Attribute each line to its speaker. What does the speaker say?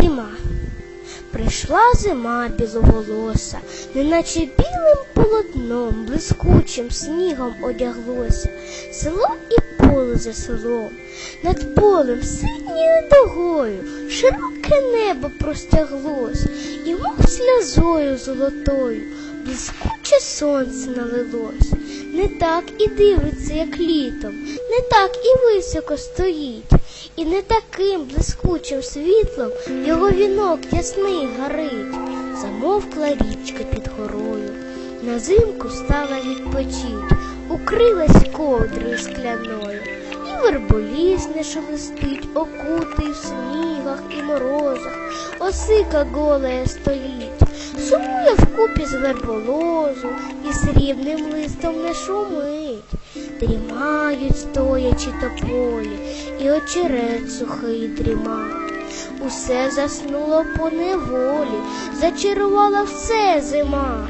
Speaker 1: Зима. Прийшла зима біловолоса, неначе білим полотном, блискучим снігом одяглося, село і поле за селом, над полем синьою догою широке небо простяглось, і мов сльозою золотою, блискуче сонце налилось. Не так і дивиться, як літом, не так і високо стоїть, і не таким блискучим світлом його вінок ясний горить. Замовкла річка під горою, на зимку стала відпочить, укрилась ковдрою скляною, і верболіс не шелестить, окутий в снігах і морозах, осика голая стоїть, вкупі з верболозу і срібним листом не шумить. Дрімають стоячи тополі, і очерет сухий дріма. Усе заснуло по неволі, зачарувала все зима.